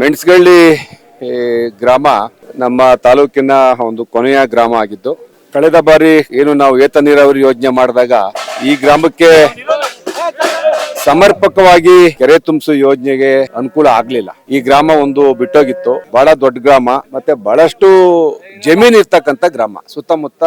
ಮೆಣಸಗಳ್ಳಿ ಗ್ರಾಮ ನಮ್ಮ ತಾಲೂಕಿನ ಒಂದು ಕೊನೆಯ ಗ್ರಾಮ ಆಗಿದ್ದು, ಕಳೆದ ಬಾರಿ ಏನು ನಾವು ಏತ ನೀರಾವರಿ ಯೋಜನೆ ಮಾಡಿದಾಗ ಈ ಗ್ರಾಮಕ್ಕೆ ಸಮರ್ಪಕವಾಗಿ ಕೆರೆ ತುಂಬಿಸು ಯೋಜನೆಗೆ ಅನುಕೂಲ ಆಗ್ಲಿಲ್ಲ. ಈ ಗ್ರಾಮ ಒಂದು ಬಿಟ್ಟೋಗಿತ್ತು. ಬಹಳ ದೊಡ್ಡ ಗ್ರಾಮ, ಮತ್ತೆ ಬಹಳಷ್ಟು ಜಮೀನ್ ಇರ್ತಕ್ಕಂಥ ಗ್ರಾಮ. ಸುತ್ತಮುತ್ತ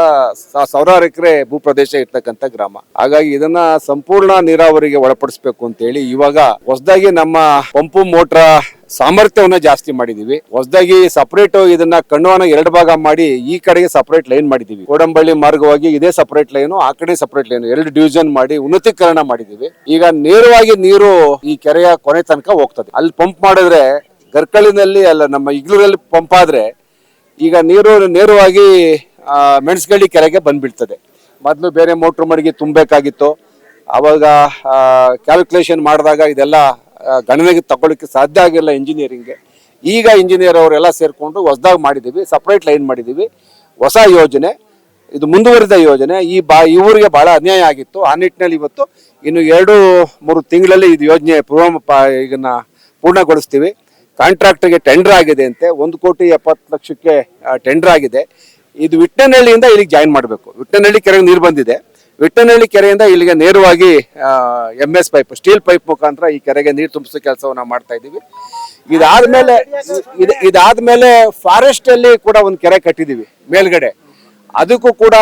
ಸಾವಿರಾರು ಎಕರೆ ಭೂಪ್ರದೇಶ ಇರ್ತಕ್ಕಂಥ ಗ್ರಾಮ. ಹಾಗಾಗಿ ಇದನ್ನ ಸಂಪೂರ್ಣ ನೀರಾವರಿಗೆ ಒಳಪಡಿಸಬೇಕು ಅಂತ ಹೇಳಿ ಇವಾಗ ಹೊಸದಾಗಿ ನಮ್ಮ ಪಂಪು ಮೋಟ್ರ ಸಾಮರ್ಥ್ಯವನ್ನ ಜಾಸ್ತಿ ಮಾಡಿದೀವಿ. ಹೊಸದಾಗಿ ಸಪರೇಟ್ ಇದನ್ನ ಕಣ್ಣುವನ ಎರಡು ಭಾಗ ಮಾಡಿ ಈ ಕಡೆಗೆ ಸಪರೇಟ್ ಲೈನ್ ಮಾಡಿದೀವಿ. ಕೋಡಂಬಳ್ಳಿ ಮಾರ್ಗವಾಗಿ ಇದೇ ಸಪರೇಟ್ ಲೈನು ಆ ಕಡೆ ಸಪರೇಟ್ ಲೈನ್ ಎರಡು ಡಿವಿಷನ್ ಮಾಡಿ ಉನ್ನತೀಕರಣ ಮಾಡಿದೀವಿ. ಈಗ ನೇರವಾಗಿ ನೀರು ಈ ಕೆರೆಯ ಕೊನೆ ತನಕ ಹೋಗ್ತದೆ. ಅಲ್ಲಿ ಪಂಪ್ ಮಾಡಿದ್ರೆ ಗರ್ಕಳಿನಲ್ಲಿ ಅಲ್ಲ, ನಮ್ಮ ಇಗ್ಲೂರಲ್ಲಿ ಪಂಪ್ ಆದ್ರೆ ಈಗ ನೀರು ನೇರವಾಗಿ ಮೆಣಸಗಳ್ಳಿ ಕೆರೆಗೆ ಬಂದ್ಬಿಡ್ತದೆ. ಮೊದಲು ಬೇರೆ ಮೋಟ್ರ್ ಮಡಿಗೆ ತುಂಬಬೇಕಾಗಿತ್ತು. ಅವಾಗ ಕ್ಯಾಲ್ಕುಲೇಷನ್ ಮಾಡಿದಾಗ ಇದೆಲ್ಲ ಗಣನೆಗೆ ತಗೊಳ್ಳಿಕ್ಕೆ ಸಾಧ್ಯ ಆಗಿಲ್ಲ ಇಂಜಿನಿಯರಿಂಗ್ಗೆ ಈಗ ಇಂಜಿನಿಯರ್ ಅವರೆಲ್ಲ ಸೇರಿಕೊಂಡು ಹೊಸದಾಗಿ ಮಾಡಿದ್ದೀವಿ ಸಪ್ರೇಟ್ ಲೈನ್ ಮಾಡಿದ್ದೀವಿ. ಹೊಸ ಯೋಜನೆ, ಇದು ಮುಂದುವರಿದ ಯೋಜನೆ. ಈ ಬಾ ಇವರಿಗೆ ಬಹಳ ಅನ್ಯಾಯ ಆಗಿತ್ತು. ಆ ನಿಟ್ಟಿನಲ್ಲಿ ಇವತ್ತು ಇನ್ನು ಎರಡು, ಮೂರು ತಿಂಗಳಲ್ಲಿ ಇದು ಯೋಜನೆ ಪೂರ್ವ ಇದನ್ನು ಪೂರ್ಣಗೊಳಿಸ್ತೀವಿ. ಕಾಂಟ್ರಾಕ್ಟರ್ಗೆ ಟೆಂಡರ್ ಆಗಿದೆ ಅಂತೆ. ಒಂದು ಕೋಟಿ ಎಪ್ಪತ್ತು ಲಕ್ಷಕ್ಕೆ ಟೆಂಡರ್ ಆಗಿದೆ. ಇದು ವಿಟ್ನಹಳ್ಳಿಯಿಂದ ಇಲ್ಲಿಗೆ ಜಾಯಿನ್ ಮಾಡಬೇಕು. ವಿಟ್ನಹಳ್ಳಿ ಕೆರೆಗೆ ನೀರು ಬಂದಿದೆ. ವಿಟ್ಟನಹಳ್ಳಿ ಕೆರೆಯಿಂದ ಇಲ್ಲಿಗೆ ನೇರವಾಗಿ M S pipe steel pipe ಮುಖಾಂತರ ಈ ಕೆರೆಗೆ ನೀರು ತುಂಬಿಸೋ ಕೆಲಸವನ್ನ ಮಾಡ್ತಾ ಇದ್ದೀವಿ. ಇದಾದ್ಮೇಲೆ ಇದ್- ಇದಾದ್ಮೇಲೆ ಫಾರೆಸ್ಟ್ ಅಲ್ಲಿ ಕೂಡ ಒಂದು ಕೆರೆ ಕಟ್ಟಿದೀವಿ ಮೇಲ್ಗಡೆ. ಅದಕ್ಕೂ ಕೂಡ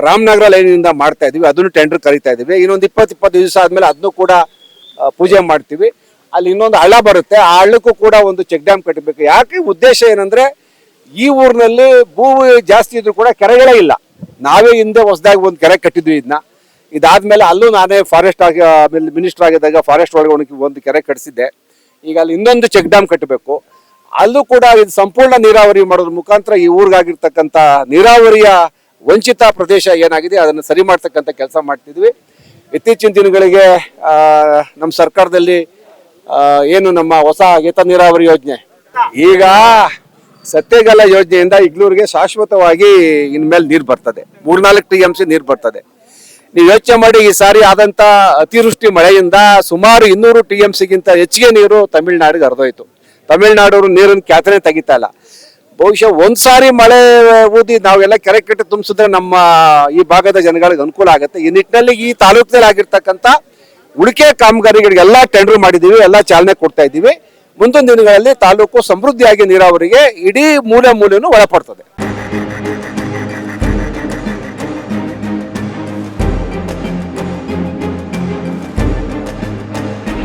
ರಾಮನಗರ ಲೈನಿಂದ ಮಾಡ್ತಾ ಇದೀವಿ ಅದನ್ನು ಟೆಂಡರ್ ಕರಿತಾ ಇದೀವಿ ಇನ್ನೊಂದು ಇಪ್ಪತ್ತು ಇಪ್ಪತ್ತು ದಿವಸ ಆದ್ಮೇಲೆ ಅದನ್ನು ಕೂಡ ಪೂಜೆ ಮಾಡ್ತೀವಿ. ಅಲ್ಲಿ ಇನ್ನೊಂದು ಹಳ್ಳ ಬರುತ್ತೆ. ಆ ಹಳ್ಳಕ್ಕೂ ಕೂಡ ಒಂದು ಚೆಕ್ ಡ್ಯಾಮ್ ಕಟ್ಟಬೇಕು ಯಾಕೆ ಉದ್ದೇಶ ಏನಂದ್ರೆ, ಈ ಊರಿನಲ್ಲಿ ಭೂ ಜಾಸ್ತಿ ಇದ್ರು ಕೂಡ ಕೆರೆಗಳೇ ಇಲ್ಲ. ನಾವೇ ಹಿಂದೆ ಹೊಸದಾಗಿ ಒಂದು ಕೆರೆ ಕಟ್ಟಿದ್ವಿ ಇದನ್ನ ಇದಾದ್ಮೇಲೆ ಅಲ್ಲೂ ನಾನೇ ಫಾರೆಸ್ಟ್ ಆಗಿ ಮಿನಿಸ್ಟರ್ ಆಗಿದ್ದಾಗ ಫಾರೆಸ್ಟ್ ಒಳಗೆ ಒಂದು ಕೆರೆ ಕಟ್ಟಿಸಿದ್ದೆ ಈಗ ಅಲ್ಲಿ ಇನ್ನೊಂದು ಚೆಕ್ ಡ್ಯಾಮ್ ಕಟ್ಟಬೇಕು ಅಲ್ಲೂ ಕೂಡ ಇದು ಸಂಪೂರ್ಣ ನೀರಾವರಿ ಮಾಡೋದ್ರ ಮುಖಾಂತರ ಈ ಊರಿಗಾಗಿರ್ತಕ್ಕಂಥ ನೀರಾವರಿಯ ವಂಚಿತ ಪ್ರದೇಶ ಏನಾಗಿದೆ ಅದನ್ನು ಸರಿ ಮಾಡ್ತಕ್ಕಂಥ ಕೆಲಸ ಮಾಡ್ತಿದ್ವಿ. ಇತ್ತೀಚಿನ ದಿನಗಳಿಗೆ ನಮ್ಮ ಸರ್ಕಾರದಲ್ಲಿ ಏನು ನಮ್ಮ ಹೊಸ ಏತ ನೀರಾವರಿ ಯೋಜನೆ. ಈಗ ಸತ್ಯಗಲ ಯೋಜನೆಯಿಂದ ಇಗ್ಲೂರಿಗೆ ಶಾಶ್ವತವಾಗಿ ಇನ್ಮೇಲೆ ನೀರು ಬರ್ತದೆ. ಮೂರ್ನಾಲ್ಕು ಟಿ ಎಂ ಸಿ ನೀರು ಬರ್ತದೆ. ನೀವು ಯೋಚನೆ ಮಾಡಿ ಈ ಸಾರಿ ಆದಂತ ಅತಿವೃಷ್ಟಿ ಮಳೆಯಿಂದ ಸುಮಾರು ಇನ್ನೂರು ಟಿ ಎಂ ಸಿಗಿಂತ ಹೆಚ್ಚಿಗೆ ನೀರು ತಮಿಳ್ನಾಡಿಗೆ ಹರಿದೋಯ್ತು. ತಮಿಳ್ನಾಡವರು ನೀರನ್ನು ಕ್ಯಾತನೆ ತೆಗಿತಾ ಇಲ್ಲ. ಬಹುಶಃ ಒಂದ್ ಸಾರಿ ಮಳೆ ಊದಿ ನಾವೆಲ್ಲ ಕೆರೆ ಕಟ್ಟಿ ತುಂಬಿಸಿದ್ರೆ ನಮ್ಮ ಈ ಭಾಗದ ಜನಗಳಿಗೆ ಅನುಕೂಲ ಆಗುತ್ತೆ. ಈ ನಿಟ್ಟಿನಲ್ಲಿ ಈ ತಾಲೂಕಿನಲ್ಲಿ ಆಗಿರ್ತಕ್ಕಂಥ ಉಳಿಕೆ ಕಾಮಗಾರಿಗಳಿಗೆಲ್ಲ ಟೆಂಡರ್ ಮಾಡಿದೀವಿ, ಎಲ್ಲ ಚಾಲನೆ ಕೊಡ್ತಾ ಇದ್ದೀವಿ. ಮುಂದಿನ ದಿನಗಳಲ್ಲಿ ತಾಲೂಕು ಸಮೃದ್ಧಿಯಾಗಿ ನೀರಾವರಿಗೆ ಇಡೀ ಮೂಲೆ ಮೂಲೆಯೂ ಒಳಪಡ್ತದೆ.